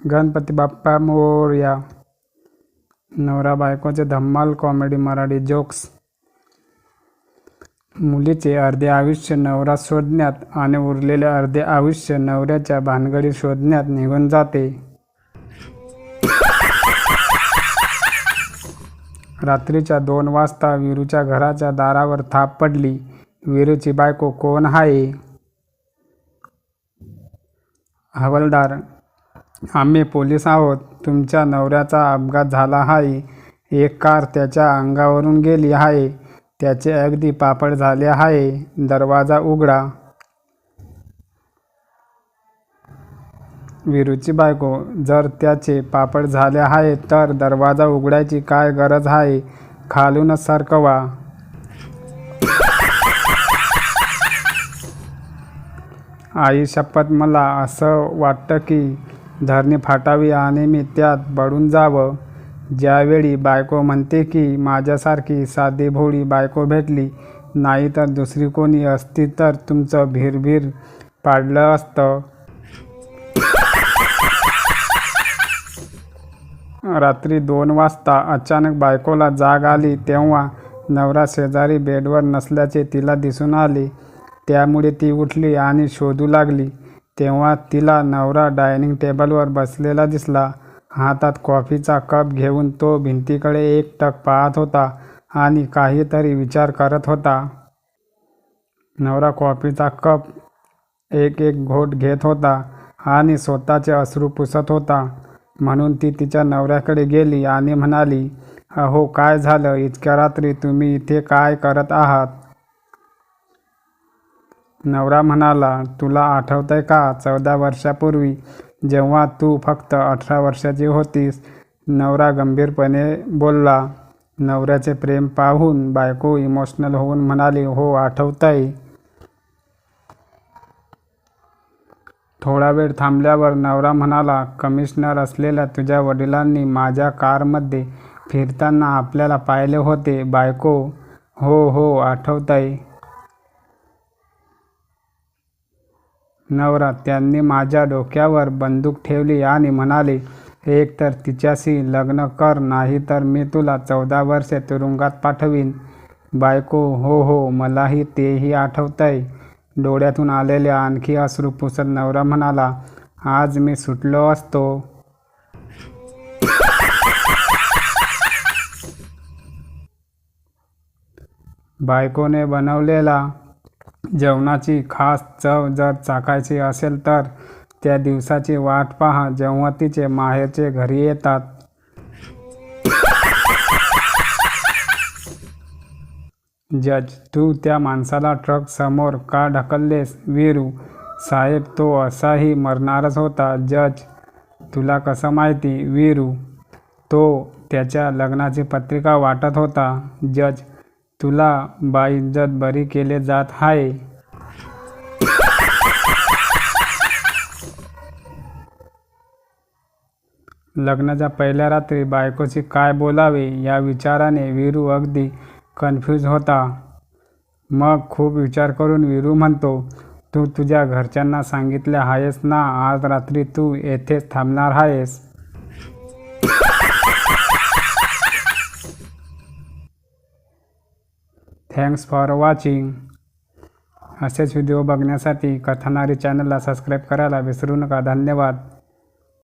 गणपती बाप्पा मोरया. नवरा बायकोचे धम्माल comedy Marathi jokes मुलीचे अर्धे आयुष्य नवरा शोधण्यात आणि उरलेले अर्धे आयुष्य नवऱ्याच्या भानगडी शोधण्यात निघून जाते. रात्रीच्या दोन वाजता वीरूच्या घराच्या दारावर थाप पडली. वीरूची बायको कोण आहे हवालदार आम्ही पोलीस आहोत. तुमच्या नवऱ्याचा अपघात झाला आहे. एक कार त्याच्या अंगावरून गेली आहे. त्याचे अगदी पापड झाले आहे. दरवाजा उघडा. विरूची बायको जर त्याचे पापड झाले आहे तर दरवाजा उघडायची काय गरज आहे? खालूनच सरकवा. आई शपथ मला असं वाटतं की धरणे फाटावी आणि मी त्यात बडून जावं. ज्यावेळी बायको म्हणते की माझ्यासारखी साधी भोळी बायको भेटली नाही तर दुसरी कोणी असती तर तुमचं भिरभिर पाडलं असतं. रात्री दोन वाजता अचानक बायकोला जाग आली तेव्हा नवरा शेजारी बेडवर नसल्याचे तिला दिसून आले. त्यामुळे ती उठली आणि शोधू लागली तेव्हा तिला नवरा डायनिंग टेबलवर बसलेला दिसला. हातात कॉफीचा कप घेऊन तो भिंतीकडे एकटक पाहत होता आणि काहीतरी विचार करत होता. नवरा कॉफीचा कप एक एक घोट घेत होता आणि स्वतःचे अश्रू पुसत होता. म्हणून ती तिच्या नवऱ्याकडे गेली आणि म्हणाली अहो काय झालं? इतक्या रात्री तुम्ही इथे काय करत आहात? नवरा म्हणाला तुला आठवतंय का चौदा वर्षापूर्वी जेव्हा तू फक्त अठरा वर्षाची होतीस? नवरा गंभीरपणे बोलला नवऱ्याचे प्रेम पाहून बायको इमोशनल होऊन म्हणाली हो आठवतंय. थोडा वेळ थांबल्यावर नवरा म्हणाला कमिशनर असलेल्या तुझ्या वडिलांनी माझ्या कारमध्ये फिरताना आपल्याला पाहिले होते बायको. हो हो आठवतंय. नवरा त्यांनी माझ्या डोक्यावर बंदूक ठेवली आणि म्हणाले एक तर तिच्याशी लग्न कर नाही तर मी तुला चौदा वर्षे तुरुंगात पाठवीन. बायको हो हो मलाही तेही आठवतंय. डोळ्यातून आलेल्या आणखी अश्रू पुसत नवरा म्हणाला आज मी सुटलो असतो. बायकोने बनवलेला जेवणाची खास चव जर चाखायची असेल तर त्या दिवसाची वाट पहा. जेव्हा तिचे माहेरचे घरी येतात. जज तू त्या माणसाला ट्रक समोर का ढकललेस? वीरू साहेब तो असाही मरणारच होता. जज तुला कसं माहिती? वीरू तो त्याच्या लग्नाची पत्रिका वाटत होता. जज तुला बाइज्जत बरी केले जात आहे लग्नाच्या पहिल्या रात्री बायकोशी काय बोलावे या विचाराने वीरू अगदी कन्फ्यूज होता. मग खूप विचार करून वीरू म्हणतो तू तुझ्या घरच्यांना सांगितले आहेस ना आज रात्री तू येथेच थांबणार आहेस थँक्स फॉर वॉचिंग असेच व्हिडिओ बघण्यासाठी कथानारी चॅनलला सबस्क्राईब करायला विसरू नका. धन्यवाद.